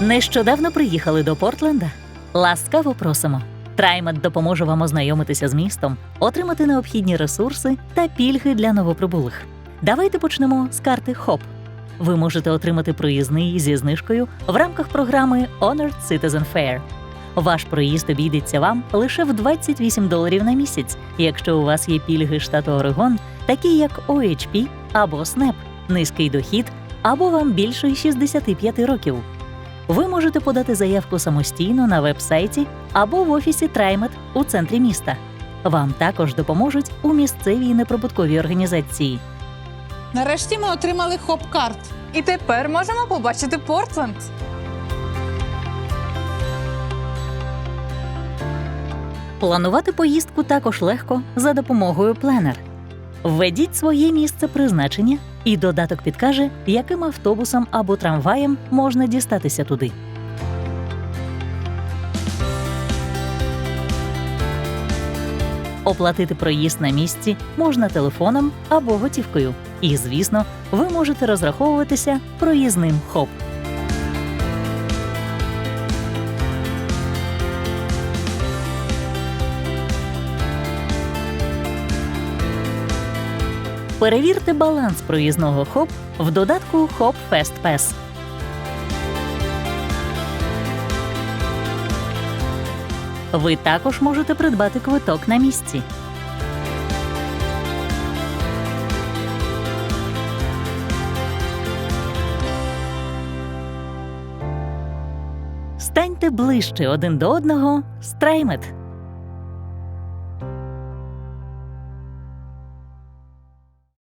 Нещодавно приїхали до Портленда. Ласкаво просимо. Траймет допоможе вам ознайомитися з містом, отримати необхідні ресурси та пільги для новоприбулих. Давайте почнемо з карти ХОП. Ви можете отримати проїзний зі знижкою в рамках програми Honored Citizen Fair. Ваш проїзд обійдеться вам лише в 28 доларів на місяць, якщо у вас є пільги штату Орегон, такі як OHP або SNAP, низький дохід або вам більше 65 років. Ви можете подати заявку самостійно на веб-сайті або в офісі Траймет у центрі міста. Вам також допоможуть у місцевій неприбутковій організації. Нарешті ми отримали хоп-карт. І тепер можемо побачити Портленд. Планувати поїздку також легко за допомогою Planner. Введіть своє місце призначення, і додаток підкаже, яким автобусом або трамваєм можна дістатися туди. Оплатити проїзд на місці можна телефоном або готівкою. І, звісно, ви можете розраховуватися проїзним хоп. Перевірте баланс проїзного хоп в додатку Hop Fast Pass. Ви також можете придбати квиток на місці. Станьте ближче один до одного з Траймет.